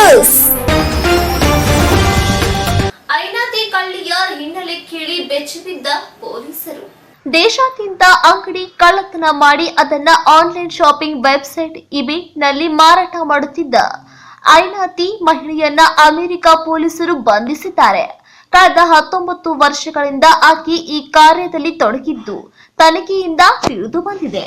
News ಐನಾತಿ ಕಳ್ಳಿಯ ಹಿನ್ನೆಲೆ ಕೇಳಿ ಬೆಚ್ಚಿಬಿದ್ದ ಪೊಲೀಸರು. ದೇಶಾದ್ಯಂತ ಅಂಗಡಿ ಕಳ್ಳತನ ಮಾಡಿ ಅದನ್ನ ಆನ್ಲೈನ್ ಶಾಪಿಂಗ್ ವೆಬ್ಸೈಟ್ ಇಬಿನಲ್ಲಿ ಮಾರಾಟ ಮಾಡುತ್ತಿದ್ದ ಐನಾತಿ ಮಹಿಳೆಯನ್ನ ಅಮೆರಿಕ ಪೊಲೀಸರು ಬಂಧಿಸಿದ್ದಾರೆ. ಕಳೆದ ಹತ್ತೊಂಬತ್ತು ವರ್ಷಗಳಿಂದ ಆಕೆ ಈ ಕಾರ್ಯದಲ್ಲಿ ತೊಡಗಿದ್ದು ತನಿಖೆಯಿಂದ ತಿಳಿದು ಬಂದಿದೆ.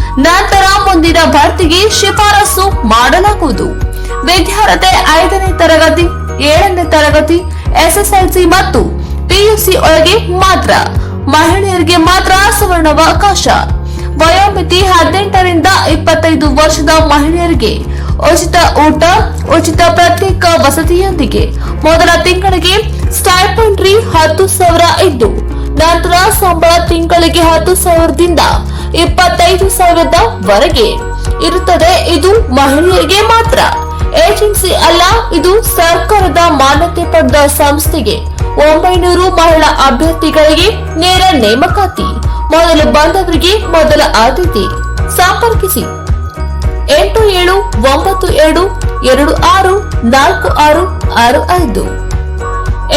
ನಂತರ ಮುಂದಿನ ಭರ್ತಿಗೆ ಶಿಫಾರಸು ಮಾಡಲಾಗುವುದು. ವಿದ್ಯಾರ್ಥಿ ಐದನೇ ತರಗತಿ, ಏಳನೇ ತರಗತಿ, ಎಸ್ಎಸ್ಎಲ್ಸಿ ಮತ್ತು ಪಿಯುಸಿ ಒಳಗೆ ಮಾತ್ರ. ಮಹಿಳೆಯರಿಗೆ ಮಾತ್ರ ಸುವರ್ಣಾವಕಾಶ. ವಯೋಮಿತಿ ಹದಿನೆಂಟರಿಂದ ಇಪ್ಪತ್ತೈದು ವರ್ಷದ ಮಹಿಳೆಯರಿಗೆ ಉಚಿತ ಊಟ, ಉಚಿತ ಪ್ರತ್ಯೇಕ ವಸತಿಯೊಂದಿಗೆ. ಮೊದಲ ತಿಂಗಳಿಗೆ ಸ್ಟೈಪಂಡ್ರಿ ಹತ್ತು ಸಾವಿರ ಇದ್ದು, ನಂತರ ಸಂಬಳ ತಿಂಗಳಿಗೆ ಹತ್ತು ಸಾವಿರದಿಂದ ಇಪ್ಪತ್ತೈದು ಸಾವಿರದ ವರೆಗೆ ಇರುತ್ತದೆ. ಇದು ಮಹಿಳೆಯರಿಗೆ ಮಾತ್ರ. ಏಜೆನ್ಸಿ ಅಲ್ಲ, ಇದು ಸರ್ಕಾರದ ಮಾನ್ಯತೆ ಪಡೆದ ಸಂಸ್ಥೆಗೆ. ಒಂಬೈನೂರು ಮಹಿಳಾ ಅಭ್ಯರ್ಥಿಗಳಿಗೆ ನೇರ ನೇಮಕಾತಿ. ಮೊದಲು ಬಂದವರಿಗೆ ಮೊದಲ ಆದ್ಯತೆ. ಸಂಪರ್ಕಿಸಿ. ಎಂಟು ಏಳು ಒಂಬತ್ತು ಎರಡು ಎರಡು ಆರು ನಾಲ್ಕು ಆರು ಆರು ಐದು.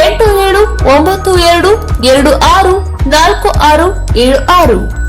ಎಂಟು ಏಳು ಒಂಬತ್ತು ಎರಡು ಎರಡು ಆರು ನಾಲ್ಕು ಆರು ಏಳು ಆರು.